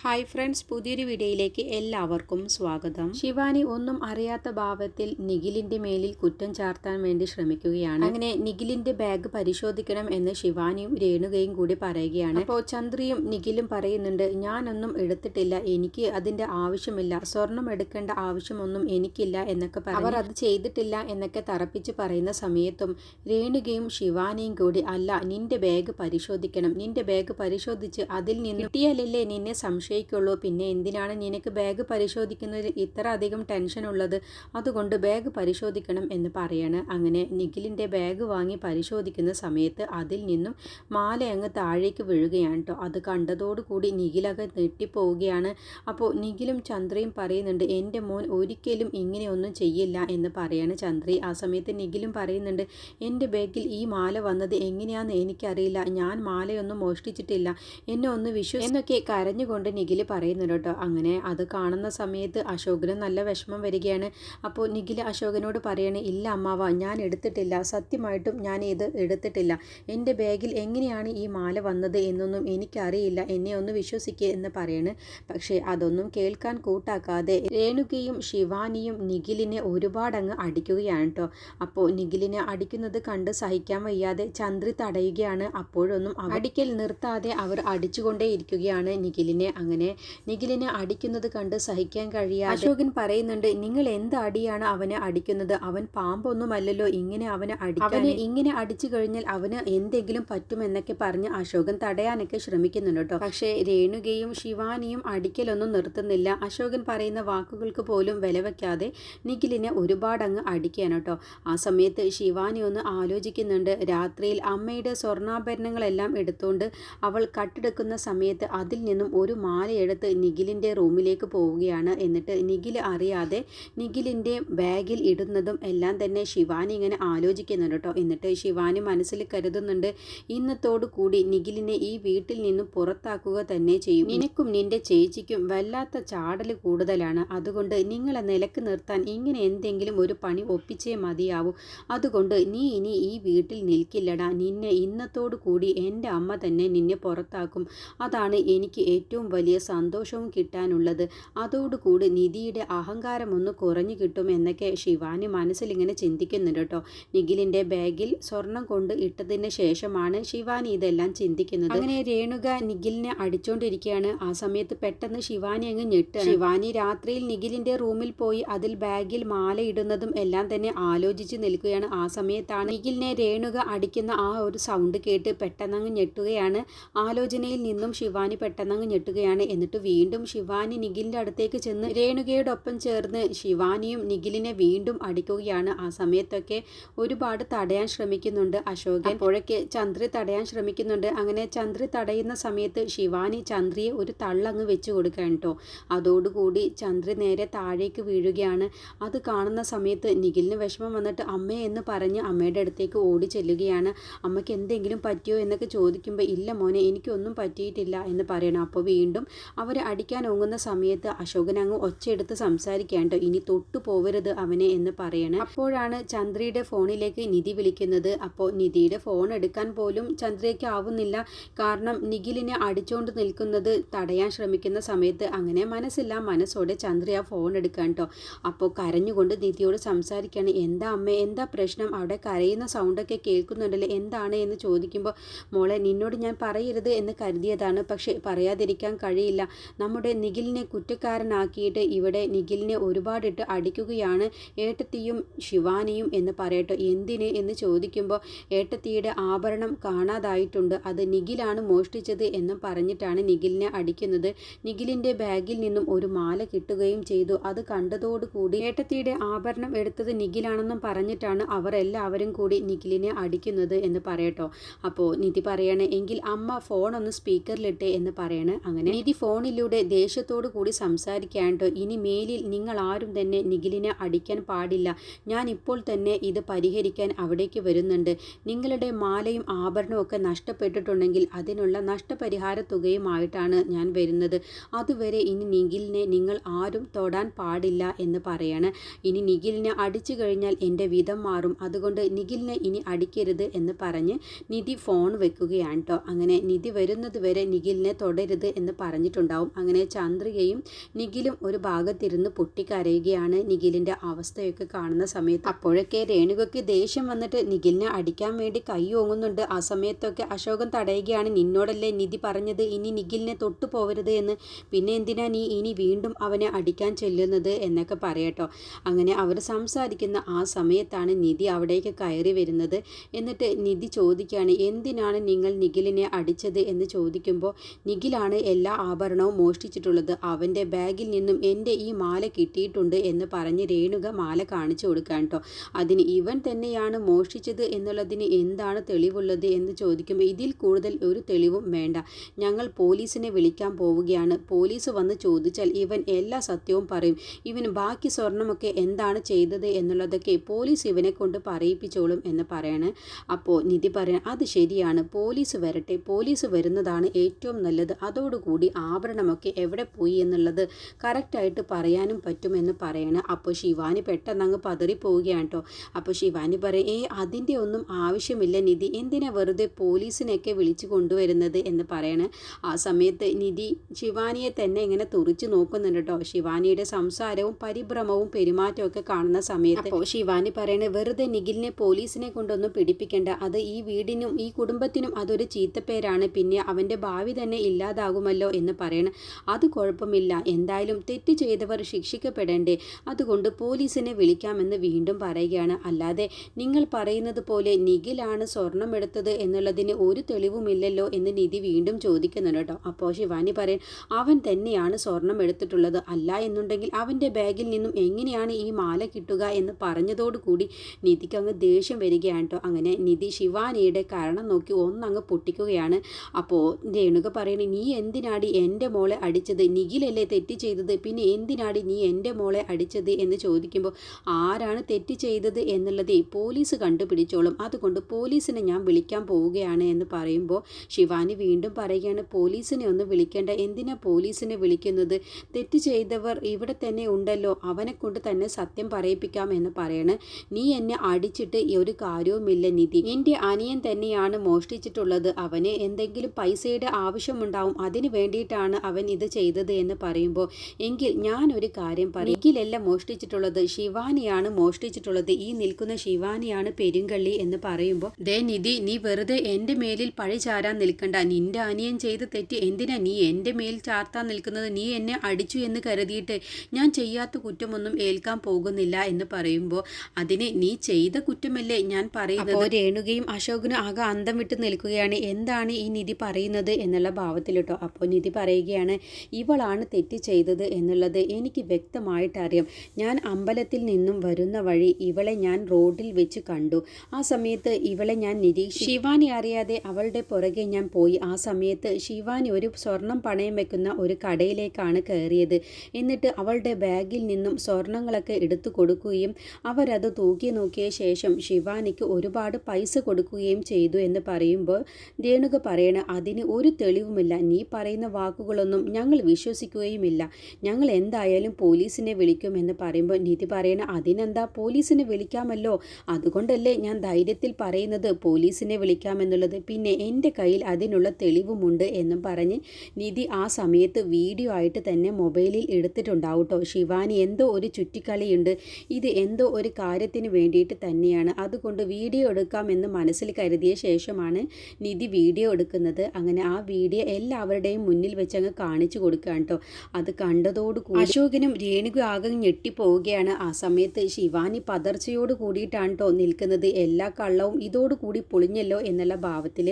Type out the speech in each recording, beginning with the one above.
Hi friends പുതിയൊരു വീഡിയോയിലേക്ക് എല്ലാവർക്കും സ്വാഗതം. ശിവാനി ഒന്നും അറിയാത്ത ഭാവത്തിൽ നിഖിലിന്റെ മേലിൽ കുറ്റം ചാർത്താൻ വേണ്ടി ശ്രമിക്കുകയാണ്. അങ്ങനെ നിഖിലിന്റെ ബാഗ് പരിശോധിക്കണം എന്ന് ശിവാനിയും രേണുകയും കൂടി പറയുകയാണ്. അപ്പോൾ ചന്ദ്രിയും നിഖിലും പറയുന്നുണ്ട് ഞാനൊന്നും എടുത്തിട്ടില്ല എനിക്ക് അതിന്റെ ആവശ്യമില്ല സ്വർണം എടുക്കേണ്ട ആവശ്യമൊന്നും എനിക്കില്ല എന്നൊക്കെ പറയും അവർ അത് ചെയ്തിട്ടില്ല എന്നൊക്കെ തറപ്പിച്ച് പറയുന്ന സമയത്തും രേണുകയും ശിവാനിയും കൂടി അല്ല നിന്റെ ബാഗ് പരിശോധിക്കണം. നിന്റെ ബാഗ് പരിശോധിച്ച് അതിൽ നിന്ന് കിട്ടിയാലല്ലേ നിന്നെ സംശയിക്കുള്ളൂ. പിന്നെ എന്തിനാണ് നിനക്ക് ബാഗ് പരിശോധിക്കുന്നതിൽ ഇത്ര അധികം ടെൻഷൻ ഉള്ളത്? അതുകൊണ്ട് ബാഗ് പരിശോധിക്കണം എന്ന് പറയാണ്. അങ്ങനെ നിഖിലിന്റെ ബാഗ് വാങ്ങി പരിശോധിക്കുന്ന സമയത്ത് അതിൽ നിന്നും മാല അങ്ങ് താഴേക്ക് വീഴുകയാണ് കേട്ടോ അത് കണ്ടതോടുകൂടി നിഖിലൊക്കെ നെട്ടിപ്പോവുകയാണ് അപ്പോൾ നിഖിലും ചന്ദ്രയും പറയുന്നുണ്ട് എന്റെ മോൻ ഒരിക്കലും ഇങ്ങനെയൊന്നും ചെയ്യില്ല എന്ന് പറയാണ് ചന്ദ്രി. ആ സമയത്ത് നിഖിലും പറയുന്നുണ്ട് എന്റെ ബാഗിൽ ഈ മാല വന്നത് എങ്ങനെയാണെന്ന് എനിക്കറിയില്ല. ഞാൻ മാലയൊന്നും മോഷ്ടിച്ചിട്ടില്ല. എന്നെ ഒന്ന് വിശ്വ എന്നൊക്കെ കരഞ്ഞുകൊണ്ട് നിഖിൽ പറയുന്നുണ്ട് കേട്ടോ. അങ്ങനെ അത് കാണുന്ന സമയത്ത് അശോകന് നല്ല വിഷമം വരികയാണ്. അപ്പോൾ നിഖിൽ അശോകനോട് പറയണേ ഇല്ല അമ്മാവ ഞാൻ എടുത്തിട്ടില്ല. സത്യമായിട്ടും ഞാൻ ഇത് എടുത്തിട്ടില്ല. എന്റെ ബാഗിൽ എങ്ങനെയാണ് ഈ മാല വന്നത് എന്നൊന്നും എനിക്കറിയില്ല. എന്നെ ഒന്ന് വിശ്വസിക്കുക എന്ന് പറയണ്. പക്ഷേ അതൊന്നും കേൾക്കാൻ കൂട്ടാക്കാതെ രേണുകയും ശിവാനിയും നിഖിലിനെ ഒരുപാടങ്ങ് അടിക്കുകയാണ് കേട്ടോ. അപ്പോൾ നിഖിലിനെ അടിക്കുന്നത് കണ്ട് സഹിക്കാൻ വയ്യാതെ ചന്ദ്രി തടയുകയാണ്. അപ്പോഴൊന്നും അടിക്കൽ നിർത്താതെ അവർ അടിച്ചുകൊണ്ടേയിരിക്കുകയാണ് നിഖിലിനെ. അങ്ങനെ നിഖിലിനെ അടിക്കുന്നത് കണ്ട് സഹിക്കാൻ കഴിയാതെ അശോകൻ പറയുന്നുണ്ട് നിങ്ങൾ എന്ത് അടിയാണ് അവനെ അടിക്കുന്നത്? അവൻ പാമ്പൊന്നുമല്ലല്ലോ ഇങ്ങനെ അവനെ അടി അവനെ ഇങ്ങനെ അടിച്ചു കഴിഞ്ഞാൽ അവന് എന്തെങ്കിലും പറ്റുമെന്നൊക്കെ പറഞ്ഞ് അശോകൻ തടയാനൊക്കെ ശ്രമിക്കുന്നുണ്ട് കേട്ടോ. പക്ഷേ രേണുകയും ശിവാനിയും അടിക്കലൊന്നും നിർത്തുന്നില്ല. അശോകൻ പറയുന്ന വാക്കുകൾക്ക് പോലും വില വയ്ക്കാതെ നിഖിലിനെ ഒരുപാട് അങ്ങ് അടിക്കുകയാണ് കേട്ടോ. ആ സമയത്ത് ശിവാനി ഒന്ന് ആലോചിക്കുന്നുണ്ട്. രാത്രിയിൽ അമ്മയുടെ സ്വർണാഭരണങ്ങളെല്ലാം എടുത്തുകൊണ്ട് അവൾ കട്ടെടുക്കുന്ന സമയത്ത് അതിൽ നിന്നും ഒരു മാലയെടുത്ത് നിഖിലിന്റെ റൂമിലേക്ക് പോവുകയാണ്. എന്നിട്ട് നിഖിൽ അറിയാതെ നിഖിലിന്റെ ബാഗിൽ ഇടുന്നതും എല്ലാം തന്നെ ശിവാനി ഇങ്ങനെ ആലോചിക്കുന്നുണ്ട് കേട്ടോ. എന്നിട്ട് ശിവാനി മനസ്സിൽ കരുതുന്നുണ്ട് ഇന്നത്തോടു കൂടി നിഖിലിനെ ഈ വീട്ടിൽ നിന്നും പുറത്താക്കുക തന്നെ ചെയ്യും. നിനക്കും നിന്റെ ചേച്ചിക്കും വല്ലാത്ത ചാടൽ കൂടുതലാണ്. അതുകൊണ്ട് നിങ്ങളെ നിലയ്ക്ക് നിർത്താൻ ഇങ്ങനെ എന്തെങ്കിലും ഒരു പണി ഒപ്പിച്ചേ മതിയാവൂ. അതുകൊണ്ട് നീ ഇനി ഈ വീട്ടിൽ നിൽക്കില്ലടാ. നിന്നെ ഇന്നത്തോടു കൂടി എന്റെ അമ്മ തന്നെ നിന്നെ പുറത്താക്കും. അതാണ് എനിക്ക് ഏറ്റവും വലിയ സന്തോഷവും കിട്ടാനുള്ളത്. അതോടുകൂടി നിധിയുടെ അഹങ്കാരം ഒന്ന് കുറഞ്ഞു കിട്ടും എന്നൊക്കെ ശിവാനി മനസ്സിലിങ്ങനെ ചിന്തിക്കുന്നുണ്ട് കേട്ടോ. നിഖിലിന്റെ ബാഗിൽ സ്വർണം കൊണ്ട് ഇട്ടതിന് ശേഷമാണ് ശിവാനി ഇതെല്ലാം ചിന്തിക്കുന്നത്. അങ്ങനെ രേണുക നിഖിലിനെ അടിച്ചുകൊണ്ടിരിക്കുകയാണ് ആ സമയത്ത് പെട്ടെന്ന് ശിവാനി അങ്ങ് ഞെട്ട് ശിവാനി രാത്രിയിൽ നിഖിലിന്റെ റൂമിൽ പോയി അതിൽ ബാഗിൽ മാല ഇടുന്നതും എല്ലാം തന്നെ ആലോചിച്ച് നിൽക്കുകയാണ്. ആ സമയത്താണ് നിഖിലിനെ രേണുക അടിക്കുന്ന ആ ഒരു സൗണ്ട് കേട്ട് പെട്ടെന്നങ്ങ് ഞെട്ടുകയാണ്. ആലോചനയിൽ നിന്നും ശിവാനി പെട്ടെന്നങ്ങ് ഞെട്ടുകയാണ്. എന്നിട്ട് വീണ്ടും ശിവാനി നിഖിലിന്റെ അടുത്തേക്ക് ചെന്ന് രേണുകയോടൊപ്പം ചേർന്ന് ശിവാനിയും നിഖിലിനെ വീണ്ടും അടിക്കുകയാണ്. ആ സമയത്തൊക്കെ ഒരുപാട് തടയാൻ ശ്രമിക്കുന്നുണ്ട് അശോകൻ. അപ്പോഴൊക്കെ ചന്ദ്രി തടയാൻ ശ്രമിക്കുന്നുണ്ട്. അങ്ങനെ ചന്ദ്രി തടയുന്ന സമയത്ത് ശിവാനി ചന്ദ്രിയെ ഒരു തള്ളങ്ങ് വെച്ചു കൊടുക്കാൻ കേട്ടോ. അതോടുകൂടി ചന്ദ്രി നേരെ താഴേക്ക് വീഴുകയാണ്. അത് കാണുന്ന സമയത്ത് നിഖിലിന് വിഷമം വന്നിട്ട് അമ്മേ എന്ന് പറഞ്ഞ് അമ്മയുടെ അടുത്തേക്ക് ഓടി ചെല്ലുകയാണ്. അമ്മയ്ക്ക് എന്തെങ്കിലും പറ്റിയോ? എന്നൊക്കെ ചോദിക്കുമ്പോൾ ഇല്ല മോനെ എനിക്കൊന്നും പറ്റിയിട്ടില്ല എന്ന് പറയണം. അപ്പോൾ വീണ്ടും അവർ അടിക്കാൻ ഓങ്ങുന്ന സമയത്ത് അശോകൻ അങ്ങ് ഒച്ചയെടുത്ത് സംസാരിക്കാണ്ടോ ഇനി തൊട്ടു പോവരുത് അവനെ എന്ന് പറയണം. അപ്പോഴാണ് ചന്ദ്രയുടെ ഫോണിലേക്ക് നിധി വിളിക്കുന്നത്. അപ്പോൾ നിധിയുടെ ഫോൺ എടുക്കാൻ പോലും ചന്ദ്രയ്ക്ക് ആവുന്നില്ല. കാരണം നിഖിലിനെ അടിച്ചുകൊണ്ട് നിൽക്കുന്നത് തടയാൻ ശ്രമിക്കുന്ന സമയത്ത് അങ്ങനെ മനസ്സില്ല. മനസ്സോടെ ചന്ദ്ര ആ ഫോൺ എടുക്കാൻ കേട്ടോ അപ്പോൾ കരഞ്ഞുകൊണ്ട് നിധിയോട് സംസാരിക്കുകയാണ് എന്താ അമ്മ എന്താ പ്രശ്നം? അവിടെ കരയുന്ന സൗണ്ടൊക്കെ കേൾക്കുന്നുണ്ടല്ലോ? എന്താണ്? എന്ന് ചോദിക്കുമ്പോൾ മോളെ നിന്നോട് ഞാൻ പറയരുത് എന്ന് കരുതിയതാണ്. പക്ഷേ പറയാതിരിക്കാൻ കഴിയില്ല. നമ്മുടെ നിഖിലിനെ കുറ്റക്കാരനാക്കിയിട്ട് ഇവിടെ നിഖിലിനെ ഒരുപാടിട്ട് അടിക്കുകയാണ് ഏട്ടത്തിയും ശിവാനിയും എന്ന് പറയട്ടെ. എന്തിന് എന്ന് ചോദിക്കുമ്പോൾ ഏട്ടത്തിയുടെ ആഭരണം കാണാതായിട്ടുണ്ട്. അത് നിഖിലാണ് മോഷ്ടിച്ചത് എന്ന് പറഞ്ഞിട്ടാണ് നിഖിലിനെ അടിക്കുന്നത്. നിഖിലിന്റെ ബാഗിൽ നിന്നും ഒരു മാല കിട്ടുകയും ചെയ്തു. അത് കണ്ടതോടുകൂടി ഏട്ടത്തിയുടെ ആഭരണം എടുത്തത് നിഖിലാണെന്നും പറഞ്ഞിട്ടാണ് അവർ എല്ലാവരും കൂടി നിഖിലിനെ അടിക്കുന്നത് എന്ന് പറയട്ടോ. അപ്പോൾ നിധി പറയണേ എങ്കിൽ അമ്മ ഫോണൊന്ന് സ്പീക്കറിലിട്ടെ എന്ന് പറയണേ. അങ്ങനെ നിധി ഫോണിലൂടെ ദേഷ്യത്തോടു കൂടി സംസാരിക്കാണ്ടോ ഇനി മേലിൽ നിങ്ങൾ ആരും തന്നെ നിഖിലിനെ അടിക്കാൻ പാടില്ല. ഞാൻ ഇപ്പോൾ തന്നെ ഇത് പരിഹരിക്കാൻ അവിടേക്ക് വരുന്നുണ്ട്. നിങ്ങളുടെ മാലയും ആഭരണവും ഒക്കെ നഷ്ടപ്പെട്ടിട്ടുണ്ടെങ്കിൽ അതിനുള്ള നഷ്ടപരിഹാര തുകയുമായിട്ടാണ് ഞാൻ വരുന്നത്. അതുവരെ ഇനി നിഖിലിനെ നിങ്ങൾ ആരും തൊടാൻ പാടില്ല എന്ന് പറയാണ്. ഇനി നിഖിലിനെ അടിച്ചു കഴിഞ്ഞാൽ എന്റെ വിധം മാറും. അതുകൊണ്ട് നിഖിലിനെ ഇനി അടിക്കരുത് എന്ന് പറഞ്ഞ് നിധി ഫോൺ വെക്കുകയാണ് കേട്ടോ. അങ്ങനെ നിധി വരുന്നത് വരെ നിഖിലിനെ തൊടരുത് എന്ന് പറഞ്ഞിട്ടുണ്ടാവും. അങ്ങനെ ചന്ദ്രികയും നിഖിലും ഒരു ഭാഗത്തിരുന്ന് പൊട്ടിക്കരയുകയാണ് നിഖിലിന്റെ അവസ്ഥയൊക്കെ കാണുന്ന സമയത്ത്. അപ്പോഴൊക്കെ രേണുകയ്ക്ക് ദേഷ്യം വന്നിട്ട് നിഖിലിനെ അടിക്കാൻ വേണ്ടി കൈ ഓങ്ങുന്നുണ്ട്. ആ സമയത്തൊക്കെ അശോകൻ തടയുകയാണ്. നിന്നോടല്ലേ നിധി പറഞ്ഞത്? ഇനി നിഖിലിനെ തൊട്ടു പോവരുത് എന്ന്. പിന്നെ എന്തിനാ നീ ഇനി വീണ്ടും അവനെ അടിക്കാൻ ചെല്ലുന്നത് എന്നൊക്കെ പറയട്ടോ. അങ്ങനെ അവർ സംസാരിക്കുന്ന ആ സമയത്താണ് നിധി അവിടേക്ക് കയറി വരുന്നത്. എന്നിട്ട് നിധി ചോദിക്കുകയാണ് എന്തിനാണ് നിങ്ങൾ നിഖിലിനെ അടിച്ചത് എന്ന് ചോദിക്കുമ്പോൾ നിഖിലാണ് എല്ലാ ആഭരണവും മോഷ്ടിച്ചിട്ടുള്ളത് അവന്റെ ബാഗിൽ നിന്നും എന്റെ ഈ മാല കിട്ടിയിട്ടുണ്ട് എന്ന് പറഞ്ഞ് രേണുക മാല കാണിച്ചു കൊടുക്കാൻ കേട്ടോ അതിന് ഇവൻ തന്നെയാണ് മോഷ്ടിച്ചത് എന്നുള്ളതിന് എന്താണ് തെളിവുള്ളത് എന്ന് ചോദിക്കുമ്പോൾ ഇതിൽ കൂടുതൽ ഒരു തെളിവും വേണ്ട. ഞങ്ങൾ പോലീസിനെ വിളിക്കാൻ പോവുകയാണ്. പോലീസ് വന്ന് ചോദിച്ചാൽ ഇവൻ എല്ലാ സത്യവും പറയും. ഇവൻ ബാക്കി സ്വർണമൊക്കെ എന്താണ് ചെയ്തത് എന്നുള്ളതൊക്കെ പോലീസ് ഇവനെ കൊണ്ട് പറയിപ്പിച്ചോളും എന്ന് പറയാണ്. അപ്പോൾ നിധി പറയാൻ അത് ശരിയാണ്. പോലീസ് വരട്ടെ. പോലീസ് വരുന്നതാണ് ഏറ്റവും നല്ലത്. അതോടുകൂടി ആഭരണമൊക്കെ എവിടെ പോയി എന്നുള്ളത് കറക്റ്റായിട്ട് പറയാനും പറ്റുമെന്ന് പറയണം. അപ്പോൾ ശിവാനി പെട്ടെന്ന് അങ്ങ് പതറിപ്പോവുകയാണ് കേട്ടോ. അപ്പോൾ ശിവാനി പറയും ഏ അതിന്റെ ഒന്നും ആവശ്യമില്ല നിധി. എന്തിനാ വെറുതെ പോലീസിനെയൊക്കെ വിളിച്ചു കൊണ്ടുവരുന്നത്? എന്ന് പറയണേ. ആ സമയത്ത് നിധി ശിവാനിയെ തന്നെ ഇങ്ങനെ തുറിച്ചു നോക്കുന്നുണ്ട് കേട്ടോ. ശിവാനിയുടെ സംസാരവും പരിഭ്രമവും പെരുമാറ്റമൊക്കെ കാണുന്ന സമയത്ത് അപ്പോൾ ശിവാനി പറയണേ വെറുതെ നിഖിലിനെ പോലീസിനെ കൊണ്ടൊന്നും പിടിപ്പിക്കേണ്ട. അത് ഈ വീടിനും ഈ കുടുംബത്തിനും അതൊരു ചീത്തപ്പേരാണ്. പിന്നെ അവന്റെ ഭാവി തന്നെ ഇല്ലാതാകുമല്ലോ എന്ന് പറയണം. അത് കുഴപ്പമില്ല. എന്തായാലും തെറ്റ് ചെയ്തവർ ശിക്ഷിക്കപ്പെടേണ്ടേ. അതുകൊണ്ട് പോലീസിനെ വിളിക്കാമെന്ന് വീണ്ടും പറയുകയാണ്. അല്ലാതെ നിങ്ങൾ പറയുന്നത് പോലെ നിഖിലാണ് സ്വർണം എടുത്തത് എന്നുള്ളതിന് ഒരു തെളിവുമില്ലല്ലോ എന്ന് നിധി വീണ്ടും ചോദിക്കുന്നുണ്ട് കേട്ടോ. അപ്പോൾ ശിവാനി പറയും അവൻ തന്നെയാണ് സ്വർണം എടുത്തിട്ടുള്ളത്. അല്ല എന്നുണ്ടെങ്കിൽ അവന്റെ ബാഗിൽ നിന്നും എങ്ങനെയാണ് ഈ മാല കിട്ടുക എന്ന് പറഞ്ഞതോടുകൂടി നിധിക്ക് അങ്ങ് ദേഷ്യം വരികയാണ് കേട്ടോ. അങ്ങനെ നിധി ശിവാനിയുടെ കാരണം നോക്കി ഒന്നങ്ങ് പൊട്ടിക്കുകയാണ്. അപ്പോൾ രേണുക പറയുന്നത് നീ എന്തിനാടി എന്റെ മോളെ അടിച്ചത്? നിഖിലല്ലേ തെറ്റ് ചെയ്തത്? പിന്നെ എന്തിനാടി നീ എന്റെ മോളെ അടിച്ചത് എന്ന് ചോദിക്കുമ്പോൾ ആരാണ് തെറ്റ് ചെയ്തത് എന്നുള്ളത് പോലീസ് കണ്ടുപിടിച്ചോളും. അതുകൊണ്ട് പോലീസിനെ ഞാൻ വിളിക്കാൻ പോവുകയാണ് എന്ന് പറയുമ്പോൾ ശിവാനി വീണ്ടും പറയുകയാണ് പോലീസിനെ ഒന്ന് വിളിക്കേണ്ട. എന്തിനാ പോലീസിനെ വിളിക്കുന്നത്? തെറ്റ് ചെയ്തവർ ഇവിടെ തന്നെ ഉണ്ടല്ലോ. അവനെ കൊണ്ട് തന്നെ സത്യം പറയിപ്പിക്കാം എന്ന് പറയണ്. നീ എന്നെ അടിച്ചിട്ട് ഒരു കാര്യവുമില്ല നിധി. എന്റെ അനിയൻ തന്നെയാണ് മോഷ്ടിച്ചിട്ടുള്ളത്. അവന് എന്തെങ്കിലും പൈസയുടെ ആവശ്യമുണ്ടാവും. അതിന് വേണ്ടിയിട്ടാണ് അവൻ ഇത് ചെയ്തത് എന്ന് പറയുമ്പോൾ എങ്കിൽ ഞാൻ ഒരു കാര്യം പറയും. എങ്കിലെല്ലാം മോഷ്ടിച്ചിട്ടുള്ളത്. ശിവാനിയാണ് മോഷ്ടിച്ചിട്ടുള്ളത്. ഈ നിൽക്കുന്ന ശിവാനിയാണ് പെരുങ്കള്ളി എന്ന് പറയുമ്പോൾ ദേ നിധി നീ വെറുതെ എന്റെ മേലിൽ പഴി ചാരാൻ നിൽക്കണ്ട. നിന്റെ അനിയൻ ചെയ്ത് തെറ്റ് എന്തിനാ നീ എന്റെ മേൽ ചാർത്താൻ നിൽക്കുന്നത്? നീ എന്നെ അടിച്ചു എന്ന് കരുതിയിട്ട് ഞാൻ ചെയ്യാത്ത കുറ്റമൊന്നും ഏൽക്കാൻ പോകുന്നില്ല എന്ന് പറയുമ്പോൾ അതിന് നീ ചെയ്ത കുറ്റമല്ലേ ഞാൻ പറയുന്നത്? രേണുകയും അശോകനും ആകെ അന്തം വിട്ട് നിൽക്കുകയാണ്. എന്താണ് ഈ നിധി പറയുന്നത്? എന്നുള്ള ഭാവത്തിൽ കേട്ടോ അപ്പോൾ നിധി പറയുകയാണ് ഇവളാണ് തെറ്റ് ചെയ്തത് എന്നുള്ളത് എനിക്ക് വ്യക്തമായിട്ടറിയാം. ഞാൻ അമ്പലത്തിൽ നിന്നും വരുന്ന വഴി ഇവളെ ഞാൻ റോഡിൽ വെച്ച് കണ്ടു. ആ സമയത്ത് ഇവളെ ഞാൻ നിരീക്ഷി ശിവാനി അറിയാതെ അവളുടെ പുറകെ ഞാൻ പോയി. ആ സമയത്ത് ശിവാനി ഒരു സ്വർണം പണയം വെക്കുന്ന ഒരു കടയിലേക്കാണ് കയറിയത്. എന്നിട്ട് അവളുടെ ബാഗിൽ നിന്നും സ്വർണങ്ങളൊക്കെ എടുത്തു കൊടുക്കുകയും അവരത് തൂക്കി നോക്കിയ ശേഷം ശിവാനിക്ക് ഒരുപാട് പൈസ കൊടുക്കുകയും ചെയ്തു എന്ന് പറയുമ്പോൾ രേണുക പറയണ അതിന് ഒരു തെളിവുമില്ല. നീ പറയുന്ന വാക്കുകളൊന്നും ഞങ്ങൾ വിശ്വസിക്കുകയുമില്ല. ഞങ്ങൾ എന്തായാലും പോലീസിനെ വിളിക്കുമെന്ന് പറയുമ്പോൾ നിധി പറയണ അതിനെന്താ പോലീസിനെ വിളിക്കാമല്ലോ? അതുകൊണ്ടല്ലേ ഞാൻ ധൈര്യത്തിൽ പറയുന്നത് പോലീസിനെ വിളിക്കാമെന്നുള്ളത്. പിന്നെ എന്റെ കയ്യിൽ അതിനുള്ള തെളിവുമുണ്ട് എന്നും പറഞ്ഞ് നിധി ആ സമയത്ത് വീഡിയോ ആയിട്ട് തന്നെ മൊബൈലിൽ എടുത്തിട്ടുണ്ടാവും കേട്ടോ ശിവാനി എന്തോ ഒരു ചുറ്റിക്കളിയുണ്ട്. ഇത് എന്തോ ഒരു കാര്യത്തിന് വേണ്ടിയിട്ട് തന്നെയാണ്. അതുകൊണ്ട് വീഡിയോ എടുക്കാമെന്ന് മനസ്സിൽ കരുതിയ ശേഷമാണ് നിധി വീഡിയോ എടുക്കുന്നത്. അങ്ങനെ ആ വീഡിയോ എല്ലാവരുടെയും മുന്നിൽ വെച്ച് അങ്ങ് കാണിച്ചു കൊടുക്കുകയാണ് കേട്ടോ. അത് കണ്ടതോടുകൂടി അശോകനും രേണുക ആകെ ഞെട്ടിപ്പോവുകയാണ്. ആ സമയത്ത് ശിവാനി പതർച്ചയോട് കൂടിയിട്ടാണ് കേട്ടോ നിൽക്കുന്നത്. എല്ലാ കള്ളവും ഇതോടുകൂടി പൊളിഞ്ഞല്ലോ എന്നുള്ള ഭാവത്തിൽ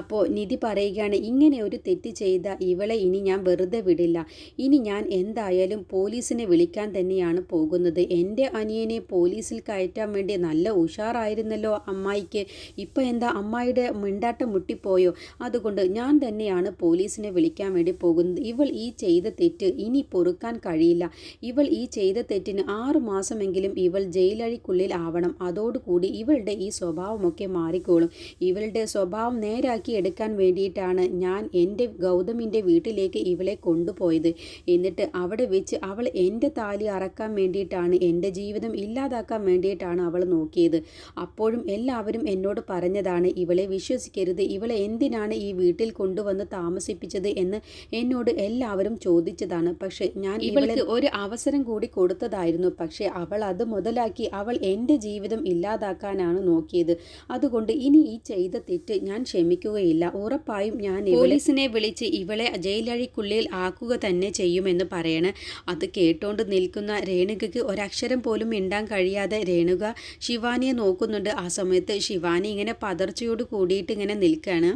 അപ്പോൾ നിധി പറയുകയാണ് ഇങ്ങനെ ഒരു തെറ്റ് ചെയ്ത ഇവളെ ഇനി ഞാൻ വെറുതെ വിടില്ല. ഇനി ഞാൻ എന്തായാലും പോലീസിനെ വിളിക്കാൻ തന്നെയാണ് പോകുന്നത്. എന്റെ അനിയനെ പോലീസിൽ കയറ്റാൻ വേണ്ടി നല്ല ഉഷാറായിരുന്നല്ലോ അമ്മായിക്ക്. ഇപ്പം എന്താ അമ്മായിയുടെ മിണ്ടാട്ടം മുട്ടിപ്പോയോ? അതുകൊണ്ട് ഞാൻ തന്നെയാണ് പോലീസിനെ വിളിക്കാൻ വേണ്ടി പോകുന്നത്. ഇവൾ ഈ ചെയ്ത തെറ്റ് ഇനി പൊറുക്കാൻ കഴിയില്ല. ഇവൾ ഈ ചെയ്ത തെറ്റിന് ആറു മാസമെങ്കിലും ഇവൾ ജയിലഴിക്കുള്ളിൽ ആവണം. അതോടുകൂടി ഇവളുടെ ഈ സ്വഭാവമൊക്കെ മാറിക്കോളും. ഇവളുടെ സ്വഭാവം നേരാക്കി എടുക്കാൻ വേണ്ടിയിട്ടാണ് ഞാൻ എന്റെ ഗൗതമിന്റെ വീട്ടിലേക്ക് ഇവളെ കൊണ്ടുപോയത്. എന്നിട്ട് അവിടെ വെച്ച് അവൾ എന്റെ താലി അറക്കാൻ വേണ്ടിയിട്ടാണ് എന്റെ ജീവിതം ഇല്ലാതാക്കാൻ വേണ്ടിയിട്ടാണ് അവൾ നോക്കിയത്. അപ്പോഴും എല്ലാവരും എന്നോട് പറഞ്ഞതാണ് ഇവളെ വിശ്വസിക്കരുത്. ഇവളെ എന്തിനാണ് ഈ വീട്ടിൽ കൊണ്ടുവന്ന് താമസിപ്പിച്ചത് എന്ന് എന്ന് എന്നോട് എല്ലാവരും ചോദിച്ചതാണ്. പക്ഷേ ഞാൻ ഇവൾക്ക് ഒരു അവസരം കൂടി കൊടുത്തതായിരുന്നു. പക്ഷേ അവൾ അത് മുതലാക്കി അവൾ എന്റെ ജീവിതം ഇല്ലാതാക്കാനാണ് നോക്കിയത്. അതുകൊണ്ട് ഇനി ഈ ചെയ്ത തെറ്റ് ഞാൻ ക്ഷമിക്കുകയില്ല. ഉറപ്പായും ഞാൻ പോലീസിനെ വിളിച്ച് ഇവളെ ജയിലഴിക്കുള്ളിൽ ആക്കുക തന്നെ ചെയ്യുമെന്ന് പറയണേ. അത് കേട്ടോണ്ട് നിൽക്കുന്ന രേണുകയ്ക്ക് ഒരക്ഷരം പോലും മിണ്ടാൻ കഴിയാതെ രേണുക ശിവാനിയെ നോക്കുന്നുണ്ട്. ആ സമയത്ത് ശിവാനി ഇങ്ങനെ പതർച്ചയോട് കൂടിയിട്ട് ഇങ്ങനെ നിൽക്കുകയാണ്